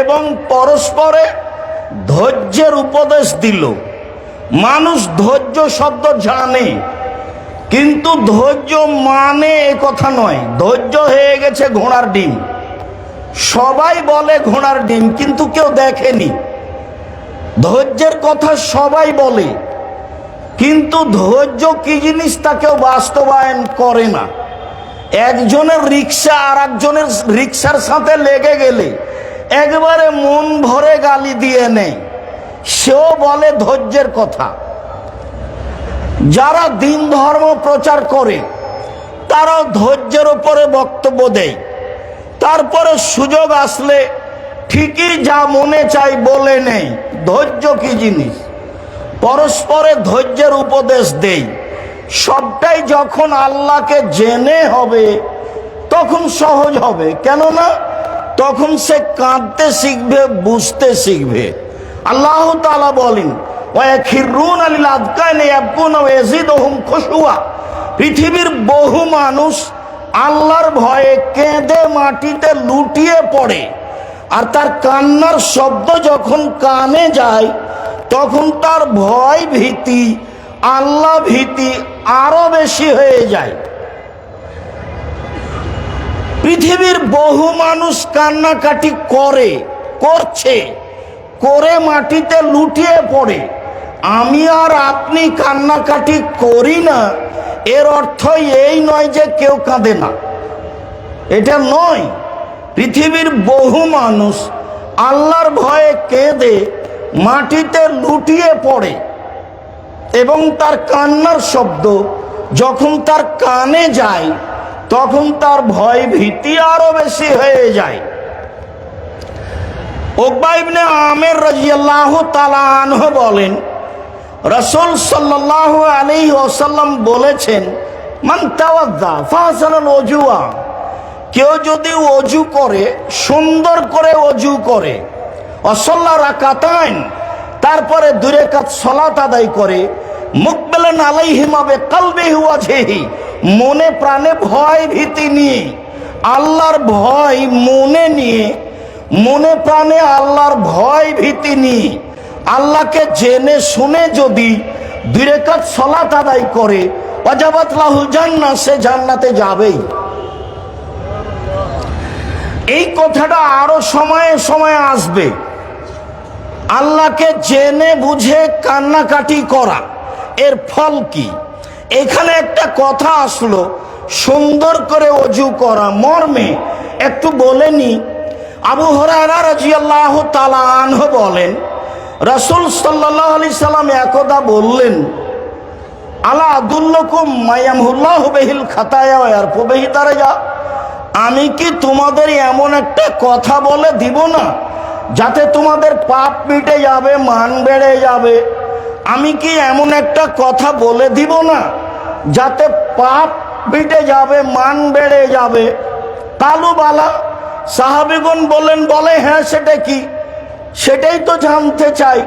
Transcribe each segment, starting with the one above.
এবং পরস্পরে ধৈর্যের উপদেশ দিল। মানুষ ধৈর্য শব্দ জানে, কিন্তু ধৈর্য মানে এ কথা নয়। ধৈর্য হয়ে গেছে ঘোড়ার ডিম। সবাই বলে ঘোড়ার ডিম, কিন্তু কেউ দেখেনি। ধৈর্যের কথা সবাই বলে, কিন্তু ধৈর্য কি জিনিস তা কেউ বাস্তবায়ন করে না। একজনের রিক্সা আর একজনের রিক্সার সাথে লেগে গেলে একবারে মন ভরে গালি দিয়ে নেয়। সেও বলে ধৈর্যের কথা। যারা দিন ধর্ম প্রচার করে তারাও ধৈর্যের উপরে বক্তব্য দেয়। তারপরে সুযোগ আসলে ঠিকই যা মনে চাই বলে নেই ধৈর্য কি জিনিস? পরস্পরে ধৈর্যের উপদেশ দেই সবটাই যখন আল্লাহকে জেনে হবে, তখন সহজ হবে। কেননা তখন সে কাঁদতে শিখবে, বুঝতে শিখবে। আল্লাহ তালা বলেন পৃথিবীর বহু মানুষ আল্লাহর ভয়ে কেঁদে মাটিতে লুটিয়ে পড়ে। আর তার কান্নার শব্দ যখন কানে যায়, তখন তার ভয় ভীতি আল্লাহ ভীতি আরও বেশি হয়ে যায়। পৃথিবীর বহু মানুষ কান্নাকাটি করে, করছে, করে মাটিতে লুটিয়ে পড়ে। আমি আর আপনি কান্নাকাটি করি না, এর অর্থ এই নয় যে কেউ কাঁদে না। এটা নয়, পৃথিবীর বহু মানুষ আল্লাহর ভয়ে কেঁদে মাটিতে লুটিয়ে পড়ে। এবং তার কান্নার শব্দ যখন তার কানে যায়, তখন তার ভয় ভীতি আরও বেশি হয়ে যায়। ওকবাইবনে আমের রাজিয়াল্লাহ তালানহ বলেন, রসুল সাল্লাহ আলী ওসাল্লাম বলেছেন, মান তাওয়াদ্দা ফাহসানুল অজুয়া কেউ যদি অজু করে, সুন্দর করে অজু করে, অসল্লা রাকাতাইন, তারপরে দূরে কাজ সলাত আদায় করে মুকবেলেন আলাইহিমাবে কালবে হুয়া ঝেহি মনে প্রাণে ভয় ভীতি নিয়ে, আল্লাহর ভয় মনে নিয়ে, মনে প্রাণে আল্লাহর ভয় ভীতি নিয়ে, আল্লাহকে জেনে শুনে যদি দূরে কাজ সলাত আদায় করে অজাবাত জান্না সে জান্নাতে যাবেই। এই কথাটা আরও সময়ে সময়ে আসবে। আল্লাহকে জেনে বুঝে কান্নাকাটি করা। এর ফল কি? এখানে একটা কথা আসলো, সুন্দর করে অজু করা, মর্মে। একটু বলেনি আবু হরারা রাজিয়াল্লাহ তালাহ বলেন, রসুল সাল্লাহ আলি সাল্লাম একদা বললেন, আলা আদুল্লকুম মায়ামহুল্লাহ বেহিল খাতায়া আর প্রবেহি যা আমি কি তোমাদের এমন একটা কথা বলে দিব না, যাতে তোমাদের পাপ মিটে যাবে, মান বেড়ে যাবে? আমি কি এমন একটা কথা বলে দিব না? যাতে পাপ মিটে যাবে, মান বেড়ে যাবে। কালু বালা সাহাবিগুন বলেন, বলে হ্যাঁ সেটা কি? সেটাই তো জানতে চাই।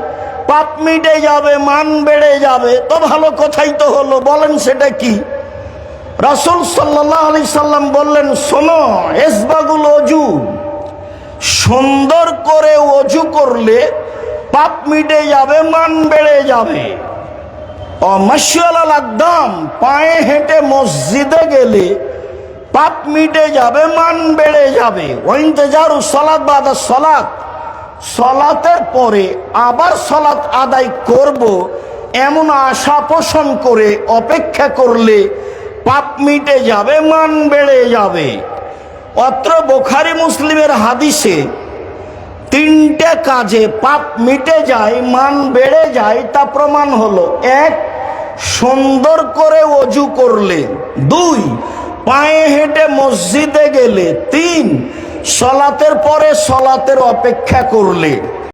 পাপ মিটে যাবে, মান বেড়ে যাবে, তো ভালো কথাই তো হলো। বলেন, সেটা কি? রাসুল সাল্লাহ সাল্লাম বললেন, শোনো, এসবাগুল অজু। সুন্দর করে অজু করলে পাপ মিটে যাবে, মান বেড়ে যাবে। অমাশিয়াল একদম পায়ে হেঁটে মসজিদে গেলে পাপ মিটে যাবে, মান বেড়ে যাবে। ওইন্তেজারু সলাৎ বাদা সলাৎ সলাতের পরে আবার সলাৎ আদায় করব, এমন আশা পোষণ করে, অপেক্ষা করলে পাপ মিটে যাবে, মান বেড়ে যাবে। অত্র বোখারি মুসলিমের হাদিসে তিনটে কাজে পাপ মিটে যায়, মান বেড়ে যায়, তা প্রমাণ হলো, এক, সুন্দর করে অজু করলে, দুই, পায়ে হেঁটে মসজিদে গেলে, তিন, সলাতের পরে সলাতের অপেক্ষা করলে